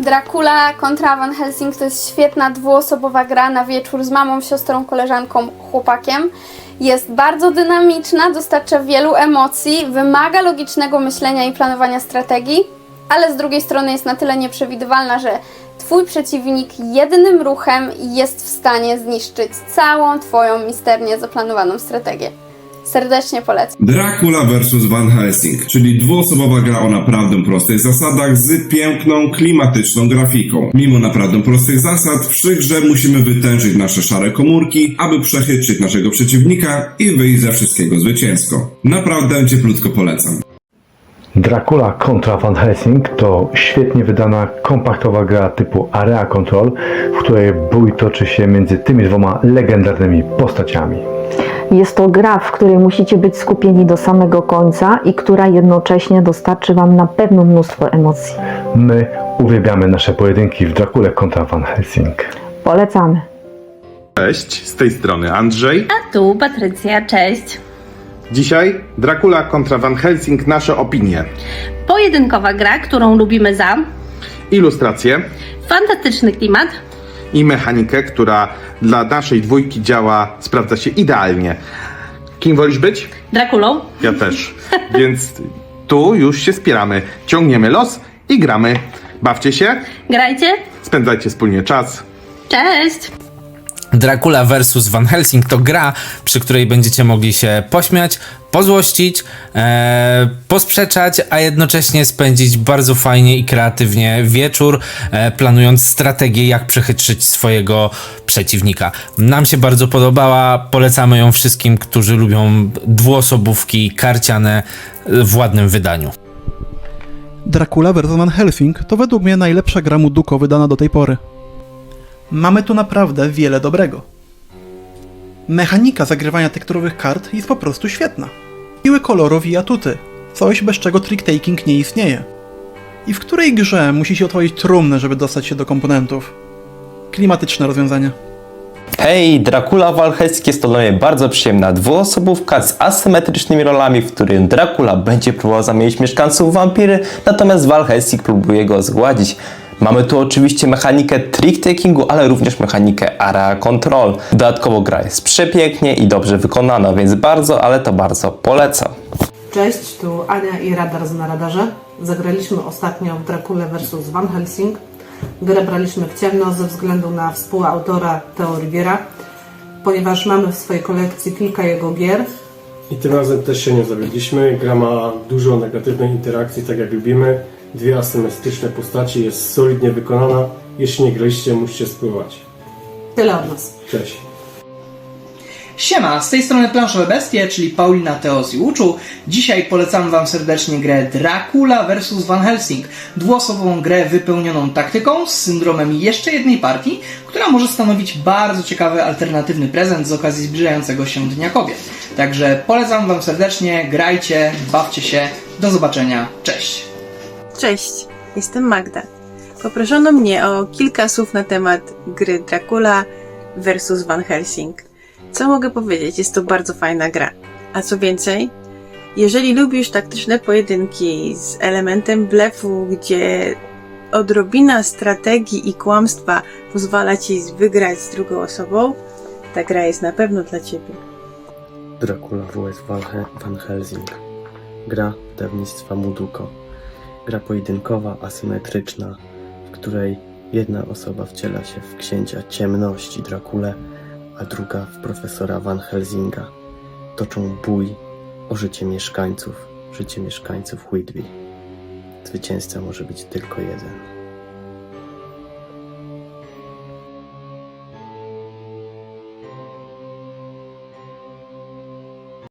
Dracula kontra Van Helsing to jest świetna dwuosobowa gra na wieczór z mamą, siostrą, koleżanką, chłopakiem. Jest bardzo dynamiczna, dostarcza wielu emocji, wymaga logicznego myślenia i planowania strategii, ale z drugiej strony jest na tyle nieprzewidywalna, że Twój przeciwnik jednym ruchem jest w stanie zniszczyć całą Twoją misternie zaplanowaną strategię. Serdecznie polecam. Dracula vs. Van Helsing, czyli dwuosobowa gra o naprawdę prostych zasadach z piękną, klimatyczną grafiką. Mimo naprawdę prostych zasad, przy grze musimy wytężyć nasze szare komórki, aby przechytrzyć naszego przeciwnika i wyjść ze wszystkiego zwycięsko. Naprawdę cieplutko polecam. Dracula kontra Van Helsing to świetnie wydana, kompaktowa gra typu Area Control, w której bój toczy się między tymi dwoma legendarnymi postaciami. Jest to gra, w której musicie być skupieni do samego końca i która jednocześnie dostarczy Wam na pewno mnóstwo emocji. My uwielbiamy nasze pojedynki w Dracule kontra Van Helsing. Polecamy. Cześć, z tej strony Andrzej. A tu Patrycja, cześć. Dzisiaj Dracula kontra Van Helsing, nasze opinie. Pojedynkowa gra, którą lubimy za Ilustracje fantastyczny klimat, i mechanikę, która dla naszej dwójki działa, sprawdza się idealnie. Kim wolisz być? Drakulą. Ja też. Więc tu już się spieramy. Ciągniemy los i gramy. Bawcie się, Grajcie. spędzajcie wspólnie czas. Cześć. Dracula vs. Van Helsing to gra, przy której będziecie mogli się pośmiać, pozłościć, e, posprzeczać, a jednocześnie spędzić bardzo fajnie i kreatywnie wieczór, e, planując strategię, jak przechytrzyć swojego przeciwnika. Nam się bardzo podobała, polecamy ją wszystkim, którzy lubią dwuosobówki karciane w ładnym wydaniu. Dracula vs. Van Helsing to według mnie najlepsza gra Muduko wydana do tej pory. Mamy tu naprawdę wiele dobrego. Mechanika zagrywania tekturowych kart jest po prostu świetna. Miły kolorów i atuty, coś bez czego trick-taking nie istnieje. I w której grze musi się otworzyć trumnę, żeby dostać się do komponentów? Klimatyczne rozwiązanie. Hej, Dracula Valhalla jest bardzo przyjemna dwuosobówka z asymetrycznymi rolami, w którym Dracula będzie próbował zamienić mieszkańców w wampiry, natomiast Valhelsik próbuje go zgładzić. Mamy tu oczywiście mechanikę trick-takingu, ale również mechanikę area control. Dodatkowo gra jest przepięknie i dobrze wykonana, więc bardzo, ale to bardzo polecam. Cześć, tu Ania i Radar z na radarze. Zagraliśmy ostatnio w Dracula vs. Van Helsing. Grę braliśmy w ciemno ze względu na współautora Theo Riviera, ponieważ mamy w swojej kolekcji kilka jego gier. I tym razem też się nie zawiedliśmy. Gra ma dużo negatywnej interakcji, tak jak lubimy. Dwie asymetryczne postaci, jest solidnie wykonana. Jeśli nie graliście, musicie spróbować. Tyle od nas. Cześć. Siema, z tej strony Planszowe Bestie, czyli Paulina Teos i Łuczu. Dzisiaj polecam Wam serdecznie grę Dracula vs. Van Helsing. Dwuosobową grę wypełnioną taktyką z syndromem jeszcze jednej partii, która może stanowić bardzo ciekawy alternatywny prezent z okazji zbliżającego się Dnia Kobiet. Także polecam Wam serdecznie, grajcie, bawcie się, do zobaczenia, cześć! Cześć, jestem Magda. Poproszono mnie o kilka słów na temat gry Dracula vs. Van Helsing. Co mogę powiedzieć? Jest to bardzo fajna gra. A co więcej, jeżeli lubisz taktyczne pojedynki z elementem blefu, gdzie odrobina strategii i kłamstwa pozwala ci wygrać z drugą osobą, ta gra jest na pewno dla ciebie. Dracula vs. Van He- Van Helsing. Gra wydawnictwa Muduko. Gra pojedynkowa, asymetryczna, w której jedna osoba wciela się w księcia ciemności Drakule, a druga w profesora Van Helsinga. Toczą bój o życie mieszkańców, życie mieszkańców Whitby. Zwycięzca może być tylko jeden.